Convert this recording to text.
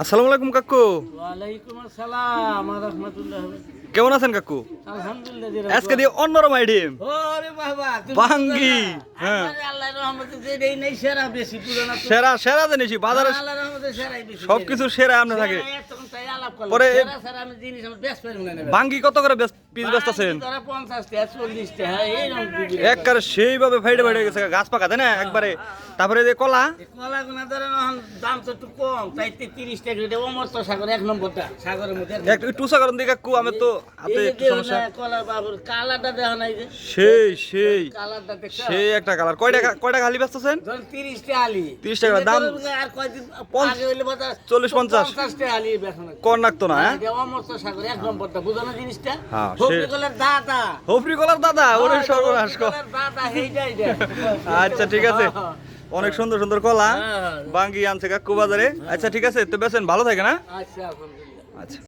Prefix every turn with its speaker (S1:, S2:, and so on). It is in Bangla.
S1: আসসালামু আলাইকুম কাকু।
S2: ওয়ালাইকুম আসসালাম রাহমাতুল্লাহ।
S1: কেমন আছেন কাকু?
S2: আলহামদুলিল্লাহ
S1: আজকে দিয়ে অন্যরকম আইডিম
S2: ওরে বাবা
S1: বাঙ্গি, হ্যাঁ।
S2: আল্লাহর রহমতে যে নাই সেরা বেশি পুরানা
S1: সেরা সেরা বাজারে
S2: আল্লাহর রহমতে সেরাই বেশি।
S1: সবকিছু সেরা আপনার থাকে। পরে-। বাঙ্গি কত করে পিস ব্যস্ত আছেন
S2: বাঙ্গি ধরা 50 টাকা, 40 টাকা, এইরকম বিক্রি
S1: একবারে সেইভাবে গেছে গাছ পাকা তাই না? একবারে। তারপরে যে কলা?
S2: ধরেন দাম তো একটু কম তাই তে 30 টাকা এটা অমর্ত্য সাগর এক নম্বরটা সাগরের মধ্যে
S1: একটু টুসা দিকে কাকু আমি তো হাতে একটু সমস্যা।
S2: দেখুন বাবুর কালারটা দেখো না এই যে।
S1: সেই সেই।
S2: কালারটা
S1: সেই একটা কালার। কয় টাকা কয় টাকা হালি ব্যস্ত আছেন?
S2: ধরুন 30 টাকা আলি।
S1: 30 টাকা দাম-
S2: ধরুন আর কয়দিন
S1: পঞ্চ-
S2: আগে হইলে বোধ হয়
S1: 40 50
S2: 50 টাকা আলি বেচা না।
S1: নাকতো না হ্যাঁ?
S2: এটা অমর্ত্য সাগর এক নম্বরটা বুঝো জিনিসটা?
S1: হ্যাঁ,
S2: দাদা।
S1: হফরি দাদা ওরে
S2: হ্যাঁ,
S1: সর্বনাশ
S2: দাদা
S1: আচ্ছা ঠিক আছে। অনেক সুন্দর সুন্দর কলা
S2: হ্যাঁ।
S1: বাঙ্গি আনছে কাকু বাজারে। আচ্ছা ঠিক আছে তো বেছেন ভালো থাকে না?
S2: আচ্ছা
S1: আচ্ছা।